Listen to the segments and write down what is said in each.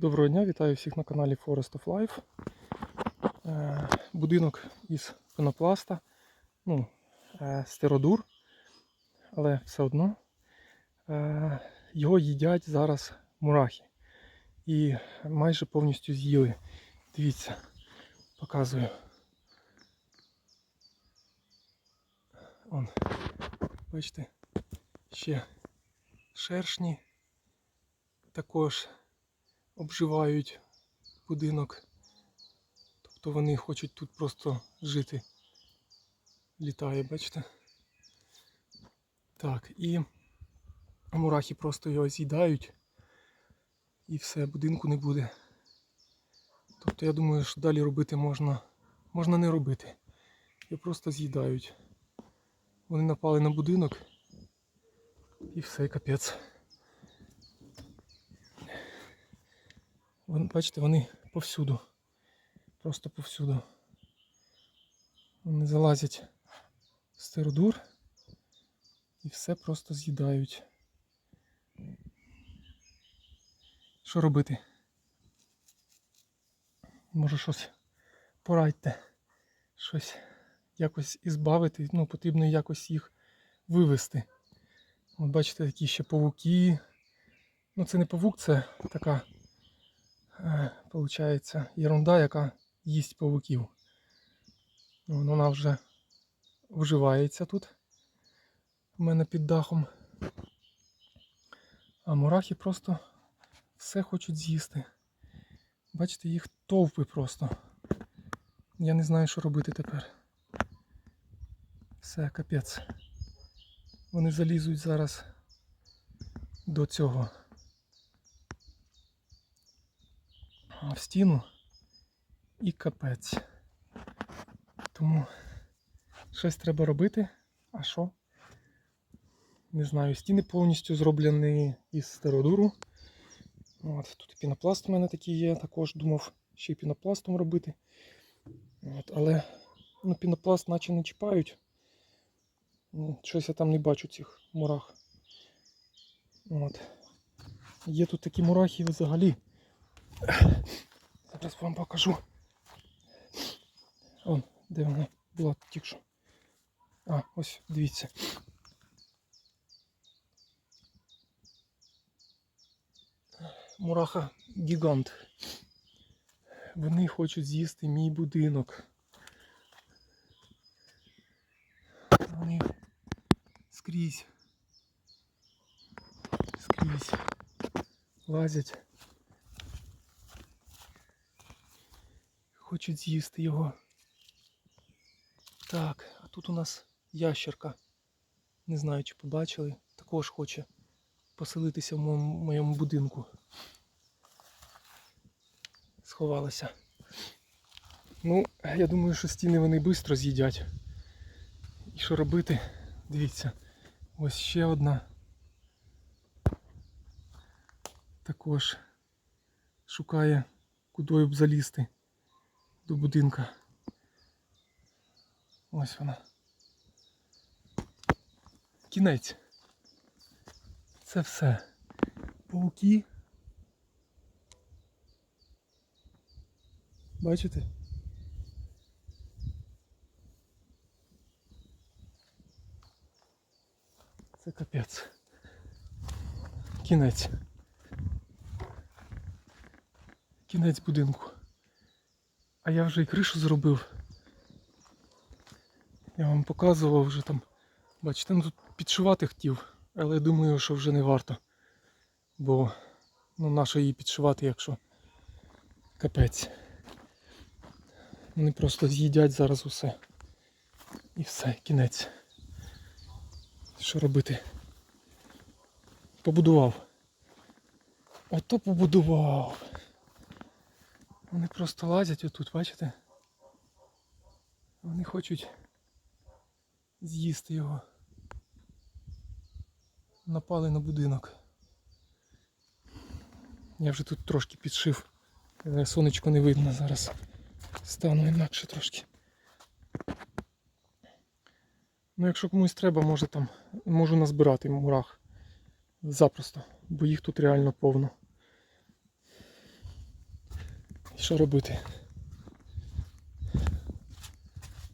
Доброго дня, вітаю всіх на каналі Forest of Life. Е, Будинок із пенопласта, ну, е, стеродур, але все одно е, його їдять зараз мурахи. І майже повністю з'їли. Дивіться, показую. Он, бачите, ще шершні також обживають будинок. Тобто вони хочуть тут просто жити. Літає, бачите? Так, і мурахи просто його з'їдають і все, будинку не буде. Тобто я думаю, що далі робити можна, можна не робити. Його просто з'їдають. Вони напали на будинок і все, капець. Бачите, вони повсюду. Просто повсюду. Вони залазять в стеродур і все просто з'їдають. Що робити? Може щось порадьте. Щось якось ізбавити. Ну, потрібно якось їх вивести. От бачите, такі ще павуки. Ну це не павук, це така получається ерунда, яка їсть павуків. Ну, Вона вже вживається тут у мене під дахом. А мурахи просто все хочуть з'їсти. Бачите, їх товпи просто. Я не знаю, що робити тепер. Все, капець. Вони залізуть зараз до цього. В стіну і капець. Тому щось треба робити. А що? Не знаю, стіни повністю зроблені із стеродуру. От, Тут пінопласт у мене такий є, також думав ще й пінопластом робити. От, Але ну, пінопласт наче не чіпають. Ну, Щось я там не бачу цих мурах. От. Є тут такі мурахи взагалі. Зараз вам покажу. Вон, де вона була тільки що. А, ось дивіться. Мураха гігант. Вони хочуть з'їсти мій будинок. Вони скрізь. Скрізь. Лазять. Хочуть з'їсти його. Так, а тут у нас ящерка. Не знаю, чи побачили. Також хоче поселитися в моєму, будинку. Сховалася. Ну, я думаю, що стіни вони швидко з'їдять. І що робити? Дивіться, ось ще одна. Також шукає, кудою б залізти до будинка. Ось вона. Кінець. Це все. Пауки. Бачите? Це капець. Кінець. Кінець будинку. А я вже і кришу зробив. Я вам показував вже там. Бачите, ну тут підшивати хотів, але я думаю, що вже не варто. Бо ну нащо її підшивати, якщо капець. Вони просто з'їдять зараз усе. І все, кінець. Що робити? Побудував. Ото побудував. Вони просто лазять отут, бачите? Вони хочуть з'їсти його. Напали на будинок. Я вже тут трошки підшив. Сонечко не видно зараз. Стану інакше трошки. Ну якщо комусь треба, може там можу назбирати мурах. Запросто, бо їх тут реально повно. Що робити?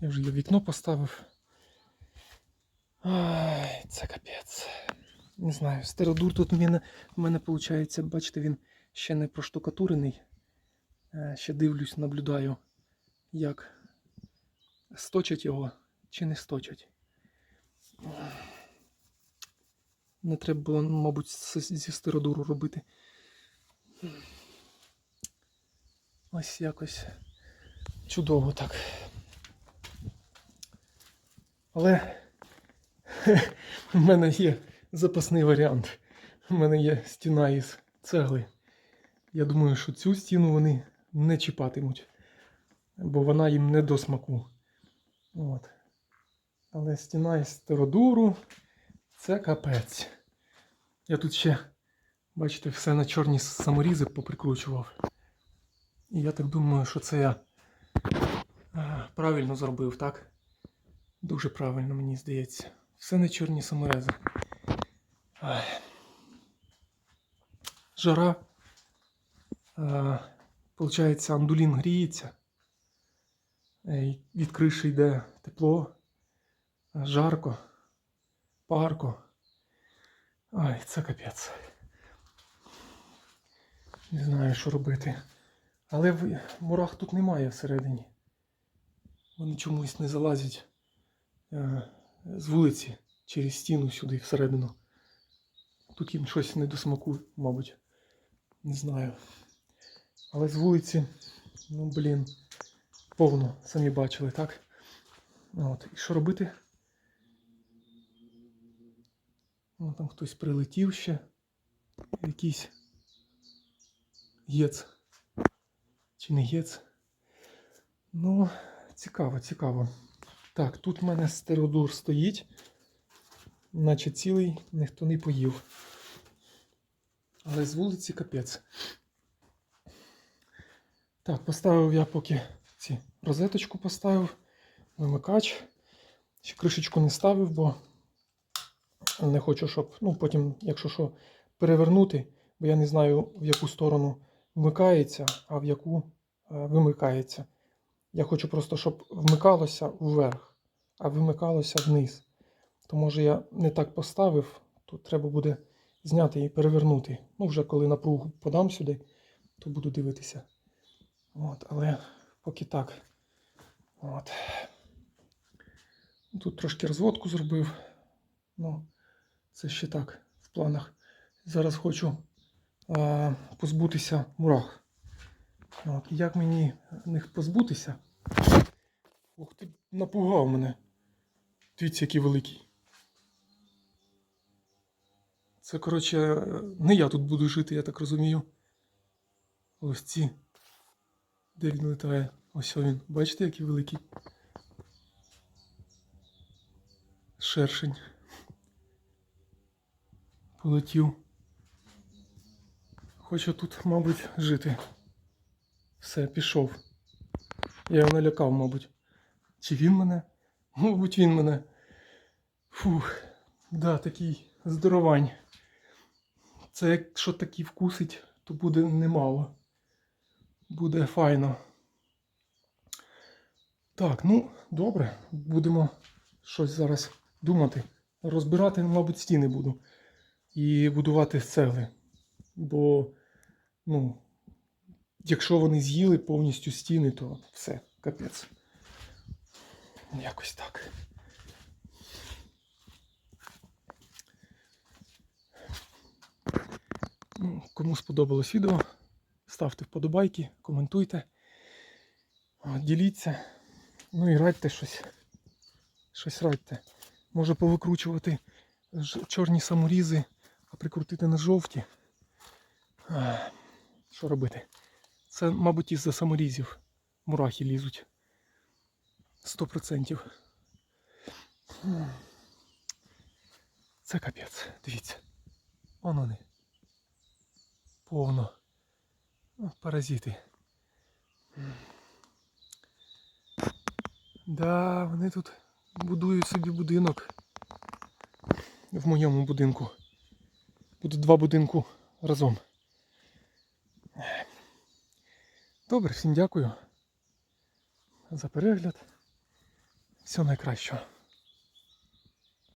Я вже вікно поставив. Ай, це капець. Не знаю, стеродур тут в мене, в мене виходить, бачите, він ще не проштукатурений. Е, Ще дивлюсь, наблюдаю, як сточать його чи не сточать. Не треба було, мабуть, зі стеродуру робити. Ось якось чудово так. Але в мене є запасний варіант. У мене є стіна із цегли. Я думаю, що цю стіну вони не чіпатимуть, бо вона їм не до смаку. От. Але стіна із стеродуру це капець. Я тут ще, бачите, все на чорні саморізи поприкручував. І я так думаю, що це я е, правильно зробив, так? Дуже правильно, мені здається. Все на чорні саморези. Жара. Е, Получається, андулін гріється. Е, Від криші йде тепло, жарко, парко. Ай, це капець. Не знаю, що робити. Але в- мурах тут немає всередині. Вони чомусь не залазять е, з вулиці через стіну сюди всередину. Тут їм щось не до смаку, мабуть. Не знаю. Але з вулиці, ну блін, повно, самі бачили, так? От. І що робити? О, там хтось прилетів ще. Якийсь єц. Чи не єц? Ну, цікаво, цікаво. Так, тут в мене стеродур стоїть. Наче цілий ніхто не поїв. Але з вулиці капець. Так, поставив я поки ці розеточку поставив, вимикач. Ще кришечку не ставив, бо не хочу, щоб, ну, потім, якщо що, перевернути, бо я не знаю, в яку сторону вмикається, а в яку вимикається. Я хочу просто, щоб вмикалося вверх, а вимикалося вниз. То може я не так поставив, то треба буде зняти і перевернути. Ну, вже коли напругу подам сюди, то буду дивитися. От, але поки так. От. Тут трошки розводку зробив. Ну, це ще так в планах. Зараз хочу а, позбутися мурах. От, як мені них позбутися? Ух ти, напугав мене. Дивіться, який великий. Це, коротше, не я тут буду жити, я так розумію. Ось ці. Де він летає? Ось він. Бачите, який великий? Шершень. Полетів. Хочу тут, мабуть, жити. Все, пішов. Я його налякав, мабуть. Чи він мене? Мабуть, він мене. Фух, да, такий здоровань. Це якщо такий вкусить, то буде немало. Буде файно. Так, ну, добре, будемо щось зараз думати. Розбирати, мабуть, стіни буду. І будувати з цегли. Бо, ну, якщо вони з'їли повністю стіни, то все, капець. Якось так. Ну, Кому сподобалось відео, ставте вподобайки, коментуйте, діліться. Ну і радьте щось. Щось радьте. Може повикручувати чорні саморізи, а прикрутити на жовті. Що робити? Це, мабуть, із-за саморізів мурахи лізуть. Сто процентів. Це капець. Дивіться. Вон вони. Повно. О, Паразити. Да, вони тут будують собі будинок. В моєму будинку. Буде два будинку разом. Добре, всім дякую за перегляд. Всього найкращого.